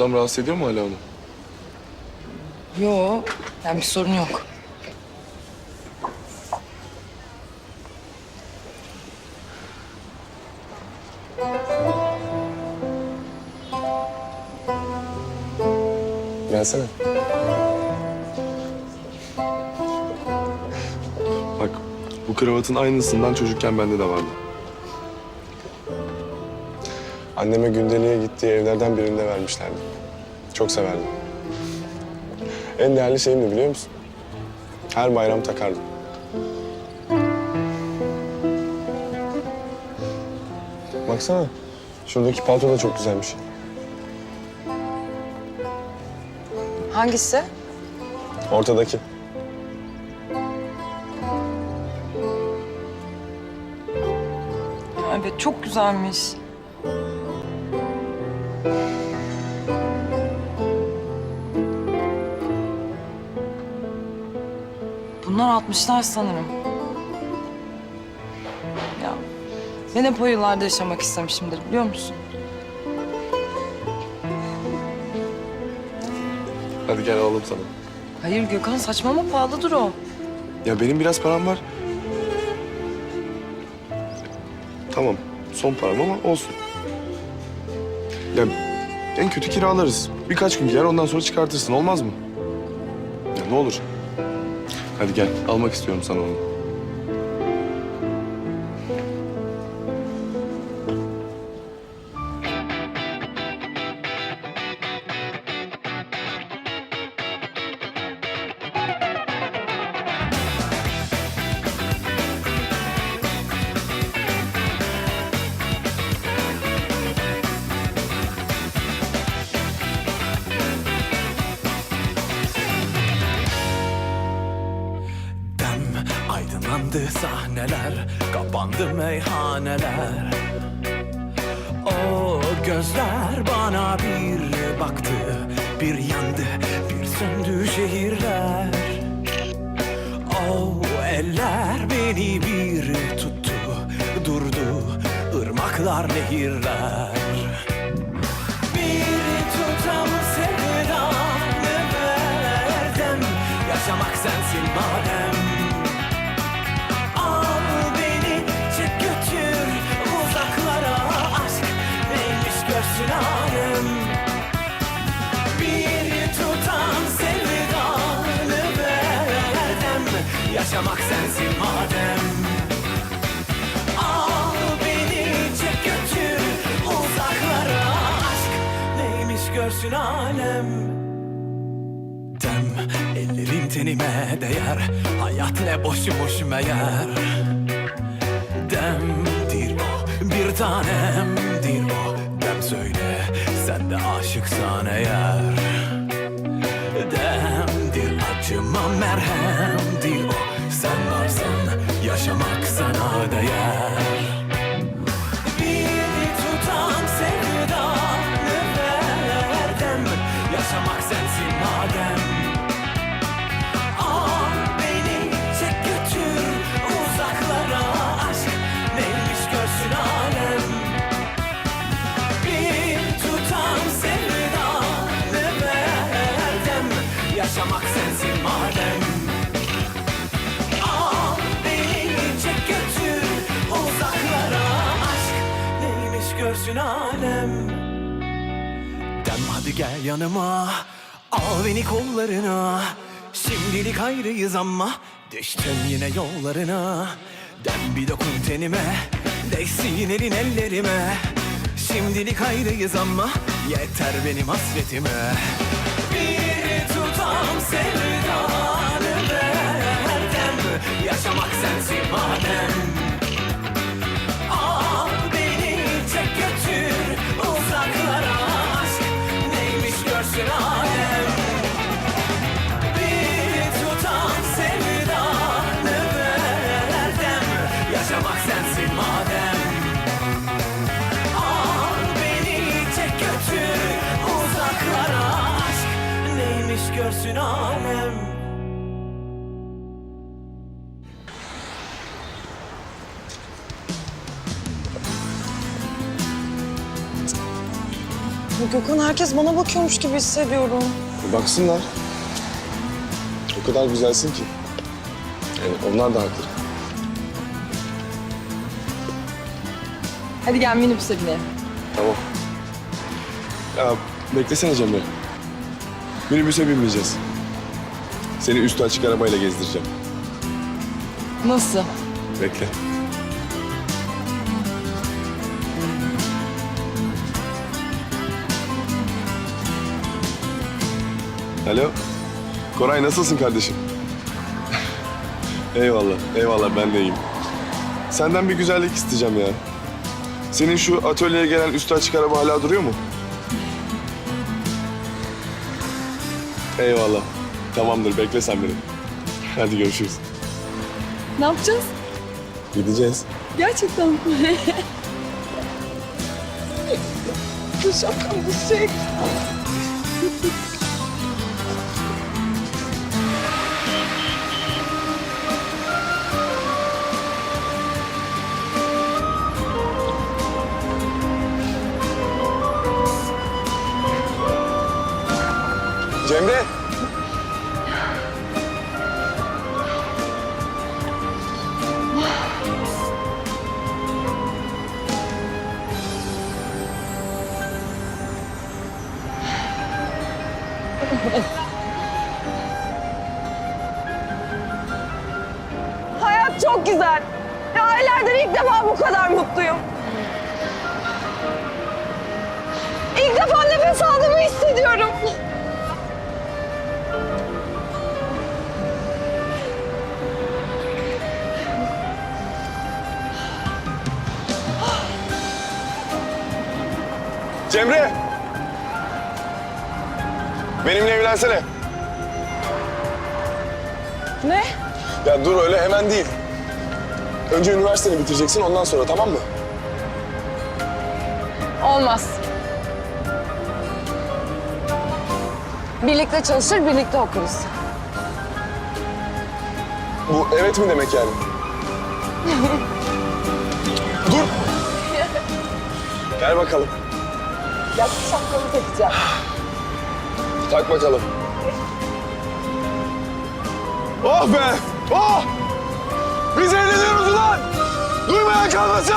adam rahatsız ediyor mu hala onu? Yo, yani bir sorun yok. Gelsene. Bak bu kravatın aynısından çocukken bende de vardı. Anneme gündeliğe gittiği evlerden birinde vermişlerdi. Çok severdim. En değerli şeyim ne biliyor musun? Her bayram takardım. Baksana. Şuradaki palto da çok güzelmiş. Hangisi? Ortadaki. Evet, çok güzelmiş. Bunlar 60'lar sanırım. Ya ben hep o yıllarda yaşamak istemişimdir biliyor musun? Hadi gel alalım sana. Hayır Gökhan saçmalama pahalıdır o. Ya benim biraz param var. Tamam. Son param ama olsun. Ya en kötü kiralarız. Birkaç gün giyer ondan sonra çıkartırsın. Olmaz mı? Ya ne olur. Hadi gel. Almak istiyorum sana onu. Aydınlandı sahneler Kapandı meyhaneler. O gözler bana bir baktı Bir yandı bir söndü şehirler. O eller beni bir tuttu Durdu ırmaklar nehirler sensin madem. Al beni çek götür uzaklara Aşk neymiş görsün alem. Dem ellerin tenime değer Hayat ne boşu boş meğer Demdir o bir tanemdir o. Dem söyle sen de aşıksan eğer sana hadi gel yanıma Al beni kollarına. Şimdilik ayrıyız ama Düştüm yine yollarına. Dem bir dokun tenime Değsin elin ellerime. Şimdilik ayrıyız ama Yeter benim hasretime. Bir tutam sevdanı verdim Yaşamak sensin madem Görsün alem Gökhan herkes bana bakıyormuş gibi hissediyorum. E, baksınlar. O kadar güzelsin ki. Yani onlar da haklı. Hadi gel minibüse binelim. Tamam. Ya, beklesene Cemre. Minibüse binmeyeceğiz. Seni üstü açık arabayla gezdireceğim. Nasıl? Bekle. Alo. Koray nasılsın kardeşim? eyvallah, eyvallah ben de iyiyim. Senden bir güzellik isteyeceğim ya. Senin şu atölyeye gelen üstü açık araba hala duruyor mu? Eyvallah. Tamamdır, bekle sen beni. Hadi görüşürüz. Ne yapacağız? Gideceğiz. Gerçekten mi? Bu şapkam düşecek. Cemre. Hayat çok güzel. Ya aylardır ilk defa bu kadar mutluyum. İlk defa nefes aldığımı hissediyorum. Cemre. Benimle evlensene. Ne? Ya dur öyle hemen değil. Önce üniversiteni bitireceksin ondan sonra tamam mı? Olmaz. Birlikte çalışır, birlikte okuruz. Bu evet mi demek yani? dur. Gel bakalım. Ya şapkamı takacağım. Tak bakalım. Oh be! Oh! Biz evleniyoruz ulan! Duymayan kalmasın!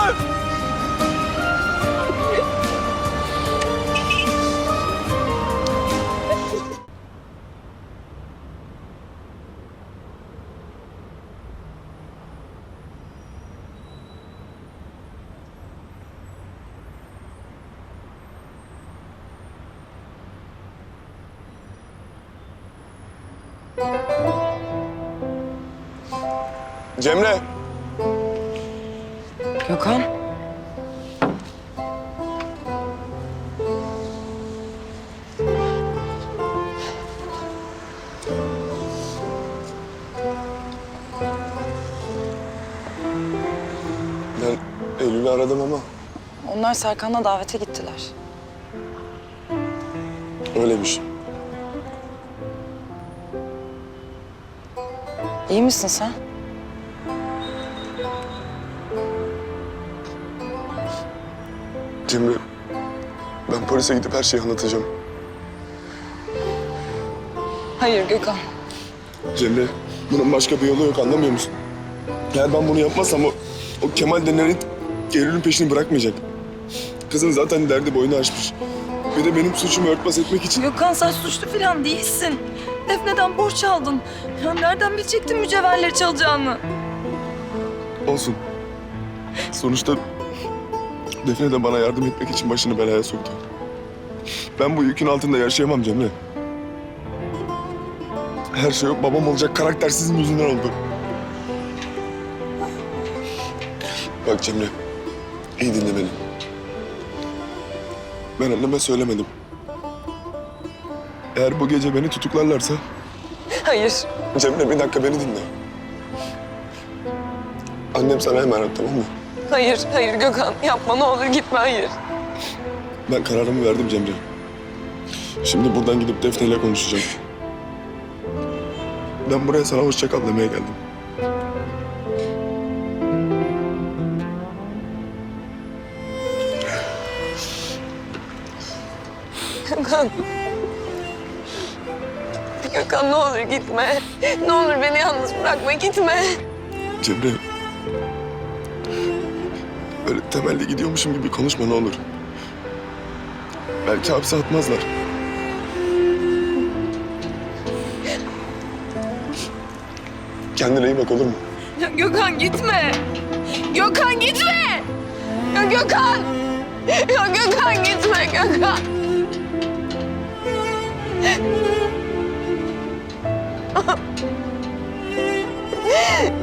Cemre, Gökhan. ben Eylül'ü aradım ama Onlar Serkan'la davete gittiler. öyleymiş. İyi misin sen? Cemre, ben polise gidip her şeyi anlatacağım. Hayır Gökhan. Cemre, bunun başka bir yolu yok anlamıyor musun? Eğer ben bunu yapmazsam o, o Kemal denen it Eylül'ün peşini bırakmayacak. Kızın zaten derdi boyunu aşmış. Bir de benim suçumu örtbas etmek için... Gökhan sen suçlu falan değilsin. Defne'den borç aldın. Ya nereden bilecektin mücevherleri çalacağını? Olsun. Sonuçta Defne de bana yardım etmek için başını belaya soktu. Ben bu yükün altında yaşayamam Cemre. Her şey o babam olacak karaktersizim yüzünden oldu. Bak Cemre, iyi dinle beni. Ben anneme söylemedim. Eğer bu gece beni tutuklarlarsa... Hayır. Cemre bir dakika beni dinle. Annem sana emanet tamam mı? Hayır, hayır Gökhan. Yapma ne olur gitme hayır. Ben kararımı verdim Cemre. Şimdi buradan gidip Defne ile konuşacağım. Ben buraya sana hoşça kal demeye geldim. Gökhan. Gökhan ne olur gitme. Ne olur beni yalnız bırakma gitme. Cemre. Öyle temelde gidiyormuşum gibi konuşma ne olur. Belki hapse atmazlar. Kendine iyi bak olur mu? Ya Gökhan gitme. Gökhan gitme. Ya Gökhan. Ya Gökhan gitme Gökhan. Ah!